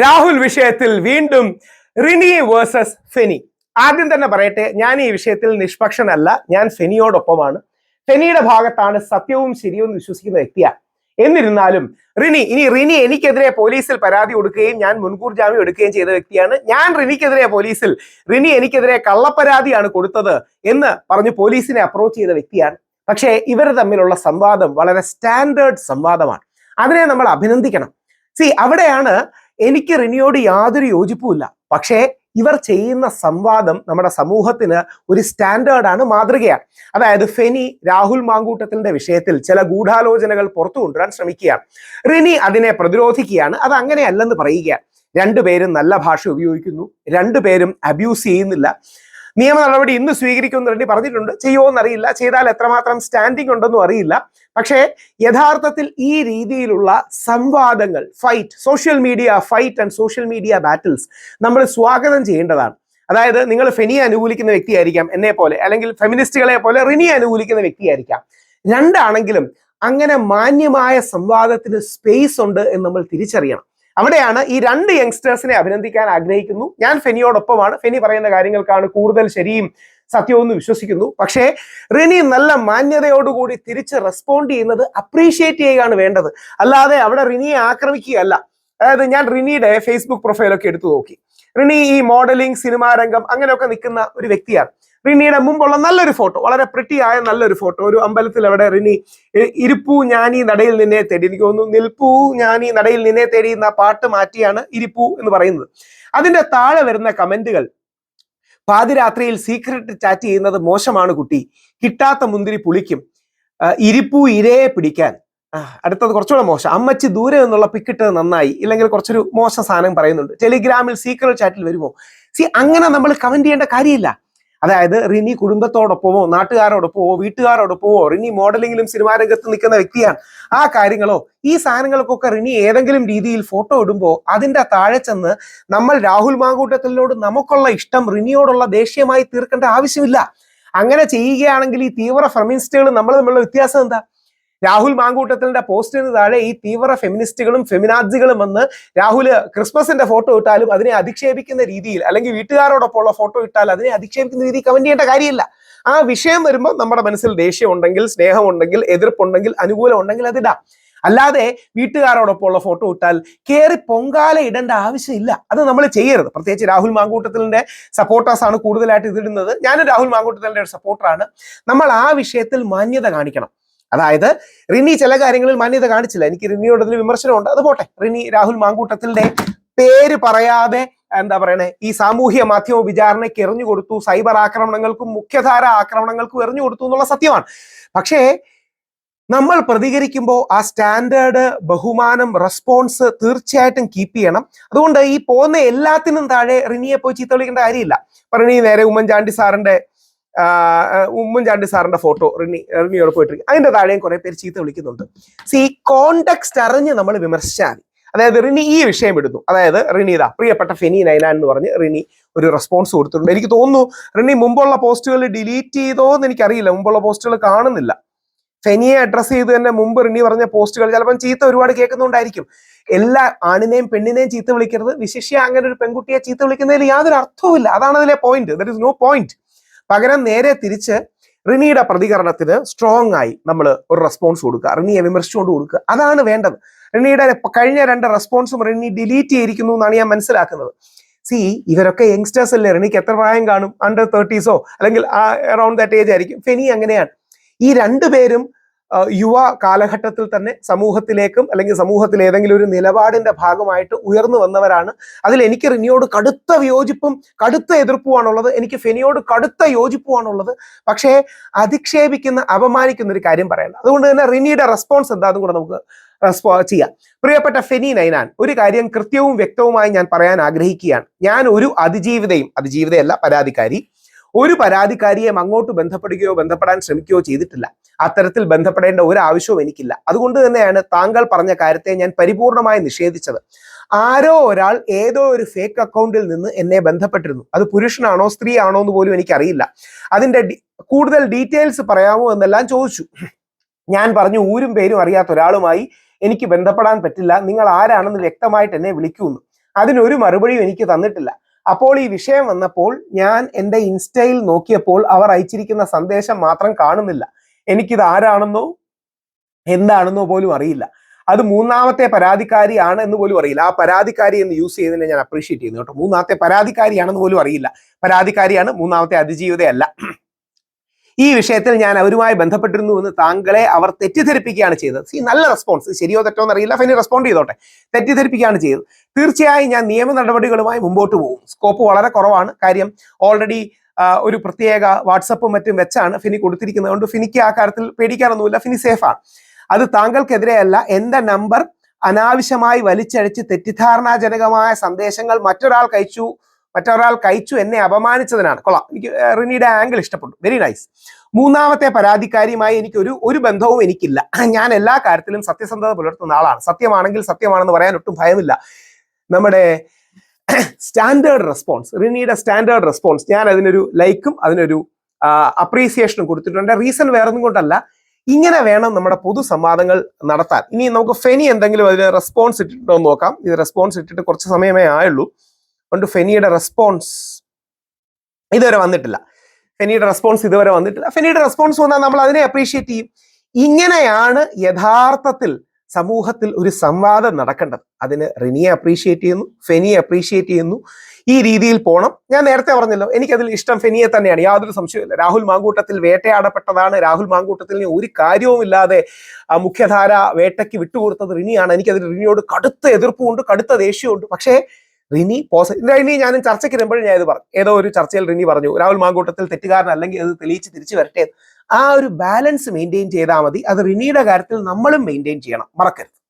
രാഹുൽ വിഷയത്തിൽ വീണ്ടും റിനി വേഴ്സസ് ഫെനി. ആദ്യം തന്നെ പറയട്ടെ ഞാൻ ഈ വിഷയത്തിൽ നിഷ്പക്ഷനല്ല ഞാൻ ഫെനിയോടൊപ്പമാണ്. ഫെനിയുടെ ഭാഗത്താണ് സത്യവും ശരിയും എന്ന് വിശ്വസിക്കുന്ന വ്യക്തിയാണ് എന്നിരുന്നാലും റിനി ഇനി റിനി എനിക്കെതിരെ പോലീസിൽ പരാതി കൊടുക്കുകയും ഞാൻ മുൻകൂർ ജാമ്യം എടുക്കുകയും ചെയ്ത വ്യക്തിയാണ്. ഞാൻ റിനിക്കെതിരെ പോലീസിൽ റിനി എനിക്കെതിരെ കള്ളപ്പരാതിയാണ് കൊടുത്തത് എന്ന് പറഞ്ഞ് പോലീസിനെ അപ്രോച്ച് ചെയ്ത വ്യക്തിയാണ്. പക്ഷേ ഇവർ തമ്മിലുള്ള സംവാദം വളരെ സ്റ്റാൻഡേർഡ് സംവാദമാണ്. അതിനെ നമ്മൾ അഭിനന്ദിക്കണം. സി അവിടെയാണ് എനിക്ക് റിനിയോട് യാതൊരു യോജിപ്പുമില്ല. പക്ഷേ ഇവർ ചെയ്യുന്ന സംവാദം നമ്മുടെ സമൂഹത്തിന് ഒരു സ്റ്റാൻഡേർഡാണ് മാതൃകയാണ്. അതായത് ഫെനി രാഹുൽ മാങ്കൂട്ടത്തിന്റെ വിഷയത്തിൽ ചില ഗൂഢാലോചനകൾ പുറത്തു കൊണ്ടുവരാൻ ശ്രമിക്കുകയാണ്. റിനി അതിനെ പ്രതിരോധിക്കുകയാണ് അത് അങ്ങനെയല്ലെന്ന് പറയുകയാണ്. രണ്ടുപേരും നല്ല ഭാഷ ഉപയോഗിക്കുന്നു രണ്ടുപേരും അബ്യൂസ് ചെയ്യുന്നില്ല. നിയമ നടപടി ഇന്ന് സ്വീകരിക്കുമെന്ന് പറഞ്ഞിട്ടുണ്ട്. ചെയ്യുമോ എന്നറിയില്ല. ചെയ്താൽ എത്രമാത്രം സ്റ്റാൻഡിംഗ് ഉണ്ടെന്നും അറിയില്ല. പക്ഷേ യഥാർത്ഥത്തിൽ ഈ രീതിയിലുള്ള സംവാദങ്ങൾ fight social media fight and social media battles നമ്മൾ സ്വാഗതം ചെയ്യേണ്ടതാണ്. അതായത് നിങ്ങൾ ഫെനിയെ അനുകൂലിക്കുന്ന വ്യക്തിയായിരിക്കാം എന്നെ പോലെ അല്ലെങ്കിൽ ഫെമിനിസ്റ്റുകളെ പോലെ റിനിയെ അനുകൂലിക്കുന്ന വ്യക്തിയായിരിക്കാം. രണ്ടാണെങ്കിലും അങ്ങനെ മാന്യമായ സംവാദത്തിന് സ്പേസ് ഉണ്ട് എന്ന് നമ്മൾ തിരിച്ചറിയണം. അവിടെയാണ് ഈ രണ്ട് യങ്സ്റ്റേഴ്സിനെ അഭിനന്ദിക്കാൻ ആഗ്രഹിക്കുന്നു. ഞാൻ ഫെനിയോടൊപ്പമാണ്. ഫെനി പറയുന്ന കാര്യങ്ങൾക്കാണ് കൂടുതൽ ശരിയും സത്യവും വിശ്വസിക്കുന്നു. പക്ഷേ റിനി നല്ല മാന്യതയോടുകൂടി തിരിച്ച് റെസ്പോണ്ട് ചെയ്യുന്നത് അപ്രീഷിയേറ്റ് ചെയ്യുകയാണ് വേണ്ടത്. അല്ലാതെ അവിടെ റിനിയെ ആക്രമിക്കുകയല്ല. അതായത് ഞാൻ റിനിയുടെ ഫേസ്ബുക്ക് പ്രൊഫൈലൊക്കെ എടുത്തു നോക്കി. റിനി ഈ മോഡലിംഗ് സിനിമാരംഗം അങ്ങനെയൊക്കെ നിൽക്കുന്ന ഒരു വ്യക്തിയാണ്. റിനിയുടെ മുമ്പുള്ള നല്ലൊരു ഫോട്ടോ വളരെ പ്രിട്ടി ആയ നല്ലൊരു ഫോട്ടോ. ഒരു അമ്പലത്തിൽ അവിടെ റിനി ഇരിപ്പൂ ഞാനീ നടയിൽ നിന്നെ തേടി. എനിക്ക് തോന്നുന്നു നിൽപ്പൂ ഞാനീ നടയിൽ നിന്നെ തേടി എന്ന പാട്ട് മാറ്റിയാണ് ഇരിപ്പൂ എന്ന് പറയുന്നത്. അതിന്റെ താഴെ വരുന്ന കമന്റുകൾ പാതിരാത്രിയിൽ സീക്രട്ട് ചാറ്റ് ചെയ്യുന്നത് മോശമാണ് കുട്ടി. കിട്ടാത്ത മുന്തിരി പുളിക്കും. ഇരിപ്പൂ ഇരയെ പിടിക്കാൻ. അടുത്തത് കുറച്ചുകൂടെ മോശം. അമ്മച്ചി ദൂരെ നിന്നുള്ള പിക്കിട്ടത് നന്നായി. ഇല്ലെങ്കിൽ കുറച്ചൊരു മോശം സാധനം പറയുന്നുണ്ട്. ടെലിഗ്രാമിൽ സീക്രട്ട് ചാറ്റിൽ വരുമോ? സി അങ്ങനെ നമ്മൾ കമന്റ് ചെയ്യേണ്ട കാര്യമില്ല. അതായത് റിനി കുടുംബത്തോടൊപ്പമോ നാട്ടുകാരോടൊപ്പമോ വീട്ടുകാരോടൊപ്പമോ റിനി മോഡലിംഗിലും സിനിമാ രംഗത്ത് നിൽക്കുന്ന വ്യക്തിയാണ്. ആ കാര്യങ്ങളോ ഈ സാധനങ്ങൾക്കൊക്കെ റിനി ഏതെങ്കിലും രീതിയിൽ ഫോട്ടോ ഇടുമ്പോൾ അതിന്റെ താഴെ ചെന്ന് നമ്മൾ രാഹുൽ മാങ്കൂട്ടത്തിനോട് നമുക്കുള്ള ഇഷ്ടം റിനിയോടുള്ള ദേഷ്യമായി തീർക്കേണ്ട ആവശ്യമില്ല. അങ്ങനെ ചെയ്യുകയാണെങ്കിൽ ഈ തീവ്ര ഫെമിനിസ്റ്റുകൾ നമ്മൾ തമ്മിലുള്ള വ്യത്യാസം എന്താ? രാഹുൽ മാങ്കൂട്ടത്തിന്റെ പോസ്റ്റിന് താഴെ ഈ തീവ്ര ഫെമിനിസ്റ്റുകളും ഫെമിനാജികളും വന്ന് രാഹുൽ ക്രിസ്മസിന്റെ ഫോട്ടോ ഇട്ടാലും അതിനെ അധിക്ഷേപിക്കുന്ന രീതിയിൽ അല്ലെങ്കിൽ വീട്ടുകാരോടൊപ്പമുള്ള ഫോട്ടോ ഇട്ടാൽ അതിനെ അധിക്ഷേപിക്കുന്ന രീതി കമന്റ് ചെയ്യേണ്ട കാര്യമില്ല. ആ വിഷയം വരുമ്പോൾ നമ്മുടെ മനസ്സിൽ ദേഷ്യം ഉണ്ടെങ്കിൽ സ്നേഹമുണ്ടെങ്കിൽ എതിർപ്പുണ്ടെങ്കിൽ അനുകൂലം ഉണ്ടെങ്കിൽ അതിടാം അല്ലാതെ വീട്ടുകാരോടൊപ്പമുള്ള ഫോട്ടോ ഇട്ടാൽ കയറി പൊങ്കാല ഇടേണ്ട ആവശ്യമില്ല. അത് നമ്മൾ ചെയ്യരുത്. പ്രത്യേകിച്ച് രാഹുൽ മാങ്കൂട്ടത്തിലിന്റെ സപ്പോർട്ടേഴ്സ് ആണ് കൂടുതലായിട്ട് ഇതിടുന്നത്. ഞാനും രാഹുൽ മാങ്കൂട്ടത്തിലിന്റെ ഒരു സപ്പോർട്ടറാണ് നമ്മൾ ആ വിഷയത്തിൽ മാന്യത കാണിക്കണം. അതായത് റിനി ചില കാര്യങ്ങളിൽ മാന്യത കാണിച്ചില്ല. എനിക്ക് റിനിയോട് അതിൽ വിമർശനമുണ്ട്. അത് പോട്ടെ. റിനി രാഹുൽ മാങ്കൂട്ടത്തിന്റെ പേര് പറയാതെ എന്താ പറയണേ ഈ സാമൂഹ്യ മാധ്യമ വിചാരണയ്ക്ക് എറിഞ്ഞു കൊടുത്തു സൈബർ ആക്രമണങ്ങൾക്കും മുഖ്യധാര ആക്രമണങ്ങൾക്കും എറിഞ്ഞു കൊടുത്തു എന്നുള്ള സത്യമാണ്. പക്ഷേ നമ്മൾ പ്രതികരിക്കുമ്പോൾ ആ സ്റ്റാൻഡേർഡ് ബഹുമാനം റെസ്പോൺസ് തീർച്ചയായിട്ടും കീപ്പ് ചെയ്യണം. അതുകൊണ്ട് ഈ പോകുന്ന എല്ലാത്തിനും താഴെ റിനിയെ പോയി ചീത്ത വിളിക്കേണ്ട കാര്യമില്ല. റിനി നേരെ ഉമ്മൻചാണ്ടി സാറിന്റെ ഉമ്മൻചാണ്ടി സാറിന്റെ ഫോട്ടോ റിനി റിനിയോട് പോയിട്ടിരിക്കും. അതിന്റെ താഴെയും കുറെ പേര് ചീത്ത വിളിക്കുന്നുണ്ട്. സി കോണ്ടെക്സ്റ്റ് അറിഞ്ഞ് നമ്മൾ വിമർശിച്ചാൽ അതായത് റിനി ഈ വിഷയം ഇടുന്നു. അതായത് റിനി ഇതാ പ്രിയപ്പെട്ട ഫെനി നൈന എന്ന് പറഞ്ഞ് റിനി ഒരു റെസ്പോൺസ് കൊടുത്തിട്ടുണ്ട്. എനിക്ക് തോന്നുന്നു റിനി മുമ്പുള്ള പോസ്റ്റുകൾ ഡിലീറ്റ് ചെയ്തോ എന്ന് എനിക്കറിയില്ല. മുമ്പുള്ള പോസ്റ്റുകൾ കാണുന്നില്ല. ഫെനിയെ അഡ്രസ് ചെയ്ത് തന്നെ മുമ്പ് റിനി പറഞ്ഞ പോസ്റ്റുകൾ ചിലപ്പം ചീത്ത ഒരുപാട് കേൾക്കുന്നുണ്ടായിരിക്കും. എല്ലാ ആണിനെയും പെണ്ണിനെയും ചീത്ത വിളിക്കരുത്. വിശിഷ്യ അങ്ങനെ ഒരു പെൺകുട്ടിയെ ചീത്ത വിളിക്കുന്നതിൽ യാതൊരു അർത്ഥവുമില്ല. അതാണ് അതിലെ point there is no point പകരം നേരെ തിരിച്ച് റിനിയുടെ പ്രതികരണത്തിന് സ്ട്രോങ് ആയി നമ്മൾ ഒരു റെസ്പോൺസ് കൊടുക്കുക. റിനിയെ വിമർശിച്ചുകൊണ്ട് കൊടുക്കുക. അതാണ് വേണ്ടത്. റിനിയുടെ കഴിഞ്ഞ രണ്ട് റെസ്പോൺസും റിനി ഡിലീറ്റ് ചെയ്തിരിക്കുന്നു എന്നാണ് ഞാൻ മനസ്സിലാക്കുന്നത്. സി ഇവരൊക്കെ യങ്സ്റ്റേഴ്സ് അല്ലേ? റിനിക്ക് എത്ര പ്രായം കാണും? അണ്ടർ തേർട്ടീസോ അല്ലെങ്കിൽ അറൌണ്ട് ദാറ്റ് ഏജ് ആയിരിക്കും. ഫെനി അങ്ങനെയാണ്. ഈ രണ്ടുപേരും ആ, യുവ കാലഘട്ടത്തിൽ തന്നെ സമൂഹത്തിലേക്കും അല്ലെങ്കിൽ സമൂഹത്തിൽ ഏതെങ്കിലും ഒരു നിലപാടിന്റെ ഭാഗമായിട്ട് ഉയർന്നു വന്നവരാണ്. അതിൽ എനിക്ക് റിനിയോട് കടുത്ത വിയോജിപ്പും കടുത്ത എതിർപ്പുമാണുള്ളത്. എനിക്ക് ഫെനിയോട് കടുത്ത യോജിപ്പുമാണുള്ളത്. പക്ഷേ അധിക്ഷേപിക്കുന്ന അപമാനിക്കുന്ന ഒരു കാര്യം പറയണ്ട അതുകൊണ്ട് തന്നെ റിനിയുടെ റെസ്പോൺസ് എന്താണെന്നും കൂടെ നമുക്ക് റെസ്പോ ചെയ്യാം. പ്രിയപ്പെട്ട ഫെനി നൈനാൻ ഒരു കാര്യം കൃത്യവും വ്യക്തവുമായി ഞാൻ പറയാൻ ആഗ്രഹിക്കുകയാണ്. ഞാൻ ഒരു അതിജീവിതയും അതിജീവിതയല്ല പരാതിക്കാരി ഒരു പരാതിക്കാരിയെ അങ്ങോട്ട് ബന്ധപ്പെടുകയോ ബന്ധപ്പെടാൻ ശ്രമിക്കുകയോ ചെയ്തിട്ടില്ല. അത്തരത്തിൽ ബന്ധപ്പെടേണ്ട ഒരു ആവശ്യവും എനിക്കില്ല. അതുകൊണ്ട് തന്നെയാണ് താങ്കൾ പറഞ്ഞ കാര്യത്തെ ഞാൻ പരിപൂർണമായി നിഷേധിച്ചത്. ആരോ ഒരാൾ ഏതോ ഒരു ഫേക്ക് അക്കൗണ്ടിൽ നിന്ന് എന്നെ ബന്ധപ്പെട്ടിരുന്നു. അത് പുരുഷനാണോ സ്ത്രീ ആണോ എന്ന് പോലും എനിക്കറിയില്ല. അതിന്റെ കൂടുതൽ ഡീറ്റെയിൽസ് പറയാമോ എന്നെല്ലാം ചോദിച്ചു. ഞാൻ പറഞ്ഞു ഊരും പേരും അറിയാത്ത ഒരാളുമായി എനിക്ക് ബന്ധപ്പെടാൻ പറ്റില്ല. നിങ്ങൾ ആരാണെന്ന് വ്യക്തമായിട്ട് എന്നെ വിളിക്കുമെന്ന് അതിനൊരു മറുപടിയും എനിക്ക് തന്നിട്ടില്ല. അപ്പോൾ ഈ വിഷയം വന്നപ്പോൾ ഞാൻ എന്റെ ഇൻസ്റ്റയിൽ നോക്കിയപ്പോൾ അവർ അയച്ചിരിക്കുന്ന സന്ദേശം മാത്രം കാണുന്നില്ല. എനിക്കിത് ആരാണെന്നോ എന്താണെന്നോ പോലും അറിയില്ല. അത് മൂന്നാമത്തെ പരാതിക്കാരിയാണ് എന്ന് പോലും അറിയില്ല. ആ പരാതിക്കാരി എന്ന് യൂസ് ചെയ്തതിനെ ഞാൻ അപ്രീഷിയേറ്റ് ചെയ്യുന്നു കേട്ടോ. മൂന്നാമത്തെ പരാതിക്കാരിയാണെന്ന് പോലും അറിയില്ല. പരാതിക്കാരിയാണ് മൂന്നാമത്തെ അതിജീവിതയല്ല. ഈ വിഷയത്തിൽ ഞാൻ അവരുമായി ബന്ധപ്പെട്ടിരുന്നു എന്ന് താങ്കളെ അവർ തെറ്റിദ്ധരിപ്പിക്കുകയാണ് ചെയ്തത്. സി നല്ല റെസ്പോൺസ് ശരിയോ തെറ്റോ എന്നറിയില്ല. ഫൈനി റെസ്പോണ്ട് ചെയ്തോട്ടെ. തെറ്റിദ്ധരിപ്പിക്കുകയാണ് ചെയ്തത്. തീർച്ചയായും ഞാൻ നിയമ നടപടികളുമായി മുമ്പോട്ട് പോകും. സ്കോപ്പ് വളരെ കുറവാണ്. കാര്യം ഓൾറെഡി ഒരു പ്രത്യേക വാട്സപ്പും മറ്റും വെച്ചാണ് ഫിനി കൊടുത്തിരിക്കുന്നത്. അതുകൊണ്ട് ഫിനിക്ക് ആ കാര്യത്തിൽ പേടിക്കാനൊന്നുമില്ല. ഫിനി സേഫാണ് അത് താങ്കൾക്കെതിരെയല്ല. എന്റെ നമ്പർ അനാവശ്യമായി വലിച്ചഴിച്ച് തെറ്റിദ്ധാരണാജനകമായ സന്ദേശങ്ങൾ മറ്റൊരാൾ കഴിച്ചു മറ്റൊരാൾ കഴിച്ചു എന്നെ അപമാനിച്ചതിനാണ്. കൊള്ളാം. എനിക്ക് റിനിയുടെ ആംഗിൾ ഇഷ്ടപ്പെട്ടു. വെരി നൈസ് മൂന്നാമത്തെ പരാതിക്കാരിയുമായി എനിക്കൊരു ഒരു ബന്ധവും എനിക്കില്ല. ഞാൻ എല്ലാ കാര്യത്തിലും സത്യസന്ധത പുലർത്തുന്ന ആളാണ്. സത്യമാണെങ്കിൽ സത്യമാണെന്ന് പറയാൻ ഒട്ടും ഭയമില്ല. നമ്മുടെ സ്റ്റാൻഡേർഡ് റെസ്പോൺസ് റിനിയുടെ സ്റ്റാൻഡേർഡ് റെസ്പോൺസ് ഞാൻ അതിനൊരു ലൈക്കും അതിനൊരു അപ്രീസിയേഷനും കൊടുത്തിട്ടുണ്ട്. റീസൺ വേറൊന്നും കൊണ്ടല്ല. ഇങ്ങനെ വേണം നമ്മുടെ പൊതു സംവാദങ്ങൾ നടത്താൻ. ഇനി നമുക്ക് ഫെനി എന്തെങ്കിലും അതിന് റെസ്പോൺസ് ഇട്ടിട്ടുണ്ടോ എന്ന് നോക്കാം. ഇത് റെസ്പോൺസ് ഇട്ടിട്ട് കുറച്ച് സമയമേ ആയുള്ളൂ. അതുകൊണ്ട് ഫെനിയുടെ റെസ്പോൺസ് ഇതുവരെ വന്നിട്ടില്ല. ഫെനിയുടെ റെസ്പോൺസ് ഇതുവരെ വന്നിട്ടില്ല. ഫെനിയുടെ റെസ്പോൺസ് വന്നാൽ നമ്മൾ അതിനെ അപ്രീഷിയേറ്റ് ചെയ്യും. ഇങ്ങനെയാണ് യഥാർത്ഥത്തിൽ സമൂഹത്തിൽ ഒരു സംവാദം നടക്കേണ്ടത്. അതിന് റിനിയെ അപ്രീഷിയേറ്റ് ചെയ്യുന്നു ഫെനിയെ അപ്രീഷിയേറ്റ് ചെയ്യുന്നു. ഈ രീതിയിൽ പോണം. ഞാൻ നേരത്തെ പറഞ്ഞല്ലോ എനിക്കതിൽ ഇഷ്ടം ഫെനിയെ തന്നെയാണ്. യാതൊരു സംശയമില്ല രാഹുൽ മാങ്കൂട്ടത്തിൽ വേട്ടയാടപ്പെട്ടതാണ്. രാഹുൽ മാങ്കൂട്ടത്തിൽ ഒരു കാര്യവുമില്ലാതെ മുഖ്യധാര വേട്ടയ്ക്ക് വിട്ടുകൊടുത്തത് റിനിയാണ്. എനിക്കതിൽ റിനിയോട് കടുത്ത എതിർപ്പുമുണ്ട് കടുത്ത ദേഷ്യമുണ്ട് പക്ഷേ റിനി പോസിറ്റീവ് റിനി ഞാൻ ചർച്ചയ്ക്ക് വരുമ്പോഴും ഞാൻ ഇത് പറഞ്ഞു. ഏതോ ഒരു ചർച്ചയിൽ റിനി പറഞ്ഞു രാഹുൽ മാങ്കൂട്ടത്തിൽ തെറ്റുകാരൻ തെറ്റുകാരനല്ലെങ്കിൽ അത് തെളിയിച്ച് തിരിച്ചു വരട്ടെ ആ ഒരു ബാലൻസ് മെയിന്റെയിൻ ചെയ്താൽ മതി. അത് റിനിയുടെ കാര്യത്തിൽ നമ്മളും മെയിന്റെയിൻ ചെയ്യണം. മറക്കരുത്.